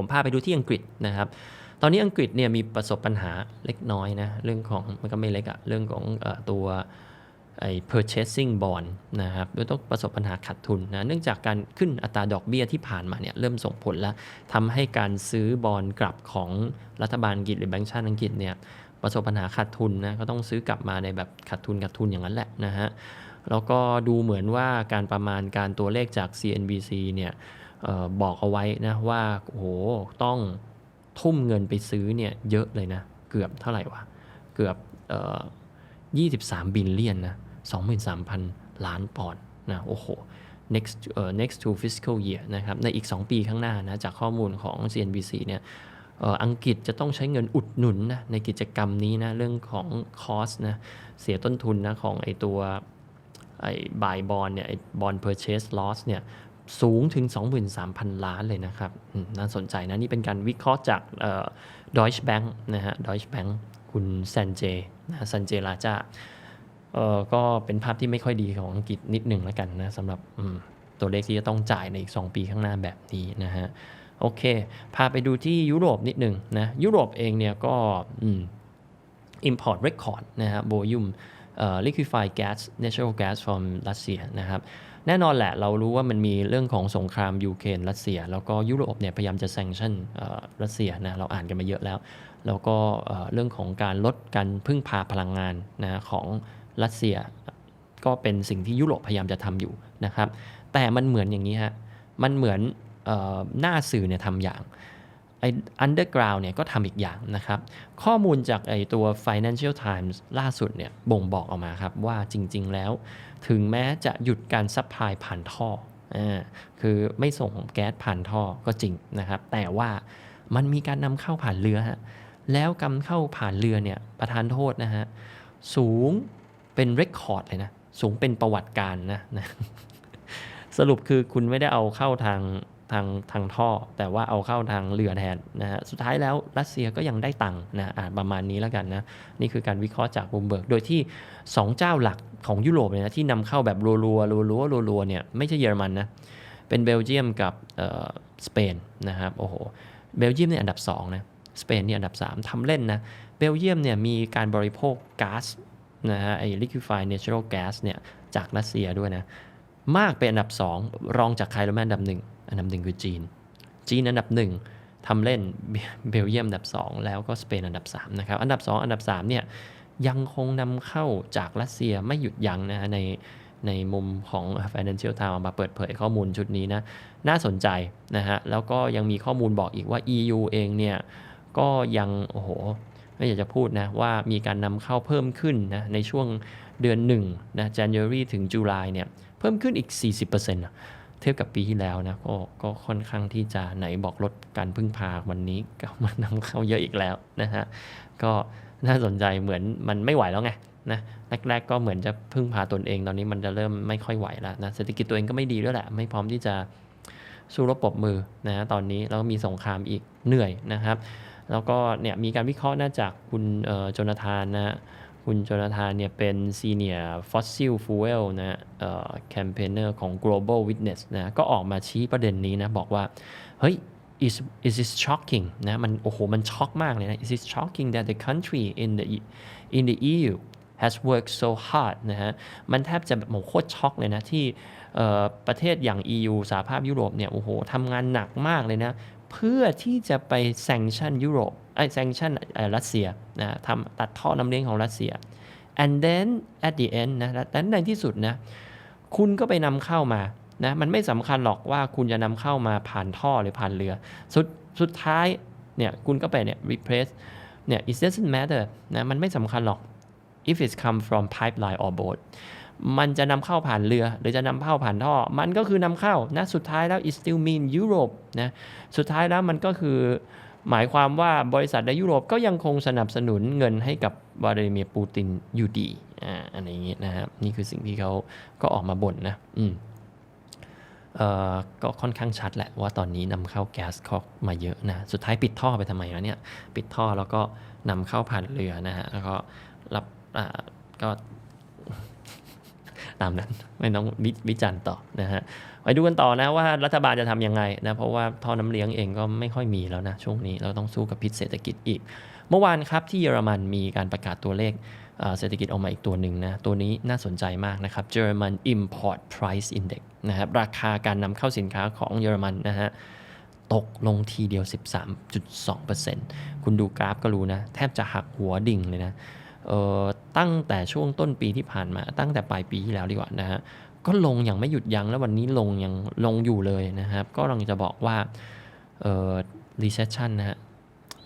ผมพาไปดูที่อังกฤษนะครับ ตอนนี้อังกฤษเนี่ยมีประสบปัญหาเล็กน้อยนะเรื่องของมันก็ไม่เล็กอะเรื่องของอตัวไอ้ purchasing bond นะครับโดยต้องประสบปัญหาขาดทุนนะ เนื่องจากการขึ้นอัตราดอกเบี้ยที่ผ่านมาเนี่ยเริ่มส่งผลแล้วทำให้การซื้อบอลกลับของรัฐบาลอังกฤษหรือแบงก์ชาติอังกฤษเนี่ยประสบปัญหาขาดทุนนะ ก็ต้องซื้อกลับมาในแบบขาดทุนขาดทุนอย่างนั้นแหละนะฮะ แล้วก็ดูเหมือนว่าการประมาณการตัวเลขจาก CNBC เนี่ย บอกเอาไว้นะว่าโอ้โหต้องทุ่มเงินไปซื้อเนี่ยเยอะเลยนะ เกือบเท่าไหร่วะ เกือบเอ่อ23บิลเลียนนะ23,000ล้านปอนด์นะโอ้โห next เอ่อ next to fiscal year นะครับในอีก 2 ปีข้างหน้านะจากข้อมูลของ CNBC เนี่ยอังกฤษจะต้องใช้เงินอุดหนุนนะในกิจกรรมนี้นะเรื่องของ cost นะเสียต้นทุนนะของไอตัวไอบายบอลเนี่ยไอบอล purchase loss เนี่ย สูงถึง 23,000 ล้านเลยนะครับ น่าสนใจนะ นี่เป็นการวิเคราะห์จากเอ่อ Deutsche Bank นะฮะ Deutsche Bank คุณแซนเจนะแซนเจลาจาเอ่อก็เป็นภาพที่ไม่ค่อยดีของอังกฤษนิดหนึ่งแล้วกันนะสำหรับตัวเลขที่จะต้องจ่ายในอีก 2 ปีข้างหน้าแบบนี้นะฮะโอเค พาไปดูที่ยุโรปนิดหนึ่งนะยุโรปเองเนี่ยก็อืม import record นะฮะ volume เอ่อ liquefied gas natural gas from Russia นะครับแน่นอนแหละเรารู้ว่ามันมีเรื่องของสงครามยูเครนรัสเซีย แล้วก็ยุโรปเนี่ยพยายามจะ sanction เอ่อรัสเซียนะเราอ่านกันมาเยอะแล้ว แล้วก็เรื่องของการลดการพึ่งพาพลังงานนะของรัสเซีย ก็เป็นสิ่งที่ยุโรปพยายามจะทำอยู่นะครับ แต่มันเหมือนอย่างนี้ฮะมันเหมือนออหน้าสื่อเนี่ยทำอย่าง ไอ้ underground เนี่ยก็ทำอีกอย่างนะครับ ข้อมูลจากไอ้ตัว Financial Times ล่าสุดเนี่ยบ่งบอกออกมาครับว่าจริง ๆ แล้ว ถึงแม้จะหยุดการซัพพลายผ่านท่ออ่าคือไม่ส่งแก๊สผ่านท่อก็จริงนะครับ แต่ว่ามันมีการนำเข้าผ่านเรือฮะแล้วกำเข้าผ่านเรือเนี่ยประธานโทษนะฮะสูงเป็นเรคคอร์ดเลยนะสูงเป็นประวัติการนะนะสรุปคือคุณไม่ได้เอาเข้าทาง ทางทางท่อ แต่ว่าเอาเข้าทางเรือแทนนะฮะสุดท้ายแล้วรัสเซียก็ยังได้ตังค์นะอ่าประมาณนี้แล้วกันนะนี่คือการวิเคราะห์จากบูมเบิร์กโดยที่ 2 เจ้าหลักของยุโรปเนี่ยนะที่นำเข้าแบบรัวๆรัวๆรัวๆเนี่ยไม่ใช่เยอรมันนะเป็นเบลเยียมกับเอ่อสเปนนะครับโอ้โหเบลเยียมเนี่ยอันดับ2นะสเปนเนี่ยอันดับ 3ทำเล่นนะเบลเยียมเนี่ยมีการบริโภคก๊าซนะฮะไอ้ liquefied natural gas เนี่ยจากรัสเซียด้วยนะมากเป็นอันดับ 2 รองจากใครรู้ไหมอันดับ1 อันดับ1คือจีน จีนอันดับ1ทำเล่นเบเบลเยียมอันดับ 2 แล้วก็สเปนอันดับ3นะครับอันดับ 2 อันดับ3เนี่ยยังคงนำเข้าจากรัสเซียไม่หยุดยั้งนะฮะในในมุมของ Financial Times มาเปิดเผยข้อมูลชุดนี้นะน่าสนใจนะฮะแล้วก็ยังมีข้อมูลบอกอีกว่า EU เองเนี่ยก็ยังโอ้โหไม่อยากจะพูดนะว่ามีการนำเข้าเพิ่มขึ้นนะในช่วงเดือน1นะ January ถึง July เนี่ยเพิ่มขึ้นอีก 40%นะ เทียบกับปีที่แล้วนะก็ก็ค่อนข้างที่จะไหนบอกลดการพึ่งพาวันนี้ก็มานำเข้าเยอะอีกแล้วนะฮะก็น่าสนใจเหมือนมันไม่ไหวแล้วไงนะแรก ๆ ก็เหมือนจะพึ่งพาตนเอง ตอนนี้มันจะเริ่มไม่ค่อยไหวแล้วนะเศรษฐกิจตัวเองก็ไม่ดีด้วยแหละ ไม่พร้อมที่จะสู้รบปบมือนะฮะตอนนี้แล้วก็มีสงครามอีกเหนื่อยนะครับ แล้วก็เนี่ยมีการวิเคราะห์น่าจากคุณโจนาธานนะ คุณโจนาธานเนี่ยเป็น Senior Fossil Fuel นะเอ่อ Campaigner ของ Global Witness นะก็ออกมาชี้ประเด็นนี้นะ บอกว่า เฮ้ย is is it shocking นะมันโอ้โหมันช็อกมากเลยนะ is it shocking that the country in the in the EU has worked so hard นะฮะ มันแทบจะแบบโหโคตรช็อกเลยนะ ที่ประเทศอย่าง EU สหภาพยุโรปเนี่ย โอ้โหทำงานหนักมากเลยนะ เพื่อที่จะไป sanction ยุโรปไอ้ sanction เอ่อรัสเซียนะทำตัดท่อน้ำเลี้ยงของรัสเซีย and then at the end นะและในที่สุดนะคุณก็ไปนำเข้ามานะมันไม่สำคัญหรอกว่าคุณจะนำเข้ามาผ่านท่อหรือผ่านเรือ สุดสุดท้ายเนี่ยคุณก็ไปเนี่ย replace เนี่ย it doesn't matter นะมันไม่สำคัญหรอก if it come from pipeline or boat มันจะนำเข้าผ่านเรือ หรือจะนำเข้าผ่านท่อ มันก็คือนำเข้านะสุดท้ายแล้ว it still mean Europe นะสุดท้ายแล้วมันก็คือ หมายความว่าบริษัทในยุโรปก็ยังคงสนับสนุนเงินให้กับวลาดิเมียร์ปูตินอยู่ดีอ่าอันนี้ยนะครับนี่คือสิ่งที่เขาก็ออกมาบ่นนะอืมเอ่อก็ค่อนข้างชัดแหละว่าตอนนี้นำเข้าแก๊สเข้ามาเยอะนะ สุดท้ายปิดท่อไปทำไมวะเนี่ย ปิดท่อแล้วก็นำเข้าผ่านเรือนะฮะ แล้วก็รับอ่าก็ ตามนั้น ไม่ต้องวิวจารณ์ต่อนะฮะไปดูกันต่อนะว่ารัฐบาลจะทำยังไงนะเพราะว่าท่อน้ำเลี้ยงเองก็ไม่ค่อยมีแล้วนะช่วงนี้เราต้องสู้กับพิษเศรษฐกิจอีก เมื่อวานครับที่เยอรมันมีการประกาศตัวเลขเศรษฐกิจออกมาอีกตัวหนึ่งนะตัวนี้น่าสนใจมากนะครับ German Import Price Index นะครับราคาการนำเข้าสินค้าของเยอรมันนะฮะตกลงทีเดียว 13.2%คุณดูกราฟก็รู้นะ แทบจะหักหัวดิ่งเลยนะ ตั้งแต่ช่วงต้นปีที่ผ่านมา ตั้งแต่ปลายปีที่แล้วดีกว่านะฮะก็ลงอย่างไม่หยุดยั้งแล้ววันนี้ลงยังลงอยู่เลยนะครับ ก็กำลังจะบอกว่าเอ่อ recession นะฮะ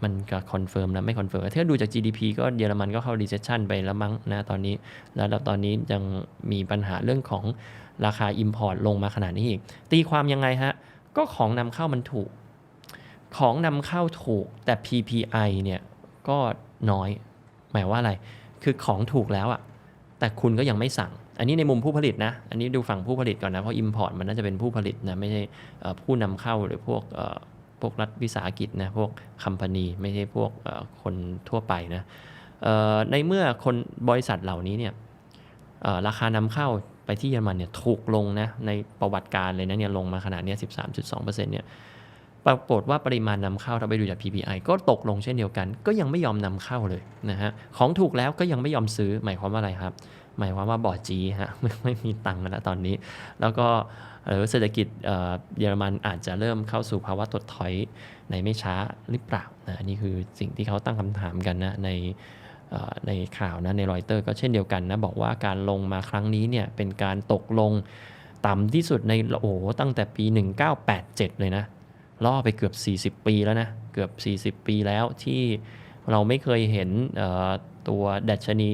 มันก็คอนเฟิร์มนะไม่คอนเฟิร์มถ้าดูจาก GDP ก็เยอรมันก็เข้า recession ไปแล้วมั้งนะตอนนี้ แล้วตอนนี้ยังมีปัญหาเรื่องของราคา Import ลงมาขนาดนี้อีก ตีความยังไงฮะ ก็ของนำเข้ามันถูก ของนำเข้าถูกแต่ PPI เนี่ยก็น้อย หมายว่าอะไร คือของถูกแล้วอะแต่คุณก็ยังไม่สั่ง อันนี้ในมุมผู้ผลิตนะ อันนี้ดูฝั่งผู้ผลิตก่อนนะ เพราะ Import มันน่าจะเป็นผู้ผลิตนะ ไม่ใช่ผู้นำเข้าหรือพวกพวกรัฐวิสาหกิจนะ พวกคัมพานีไม่ใช่พวกคนทั่วไปนะในเมื่อคนบริษัทเหล่านี้เนี่ยราคานำเข้าไปที่เยอรมันเนี่ยถูกลงนะในประวัติการเลยนะเนี่ยลงมาขนาดนี้13.2%เนี่ย ปรากฏว่าปริมาณนำเข้าถ้าไปดูจาก PPI ก็ตกลงเช่นเดียวกัน ก็ยังไม่ยอมนำเข้าเลยนะฮะของถูกแล้วก็ยังไม่ยอมซื้อหมายความว่าอะไรครับ หมายความว่าบอดจีฮะไม่มีตังค์แล้วตอนนี้ แล้วก็เอ่อเศรษฐกิจเยอรมันอาจจะเริ่มเข้าสู่ภาวะถดถอยในไม่ช้าหรือเปล่านะอันนี้คือสิ่งที่เขาตั้งคำถามกันนะในในข่าวนะในรอยเตอร์ก็เช่นเดียวกันนะบอกว่าการลงมาครั้งนี้เนี่ยเป็นการตกลงต่ำที่สุดในโอ้ตั้งแต่ปี 1987 เลยนะ ล่อไปเกือบ 40 ปีแล้วนะ เกือบ 40 ปีแล้วที่เราไม่เคยเห็นตัวดัชนี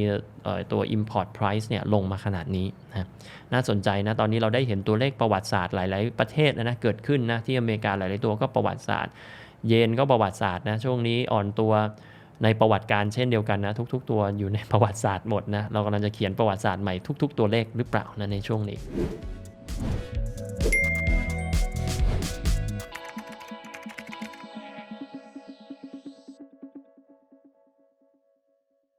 ตัว import price เนี่ยลงมาขนาดนี้นะน่าสนใจนะ ตอนนี้เราได้เห็นตัวเลขประวัติศาสตร์หลาย ๆ ประเทศนะนะเกิดขึ้นนะ ที่อเมริกาหลาย ๆ ตัวก็ประวัติศาสตร์ เยนก็ประวัติศาสตร์นะ ช่วงนี้อ่อนตัวในประวัติการเช่นเดียวกันนะ ทุก ๆ ตัวอยู่ในประวัติศาสตร์หมดนะ เรากำลังจะเขียนประวัติศาสตร์ใหม่ทุก ๆ ตัวเลขหรือเปล่านะในช่วงนี้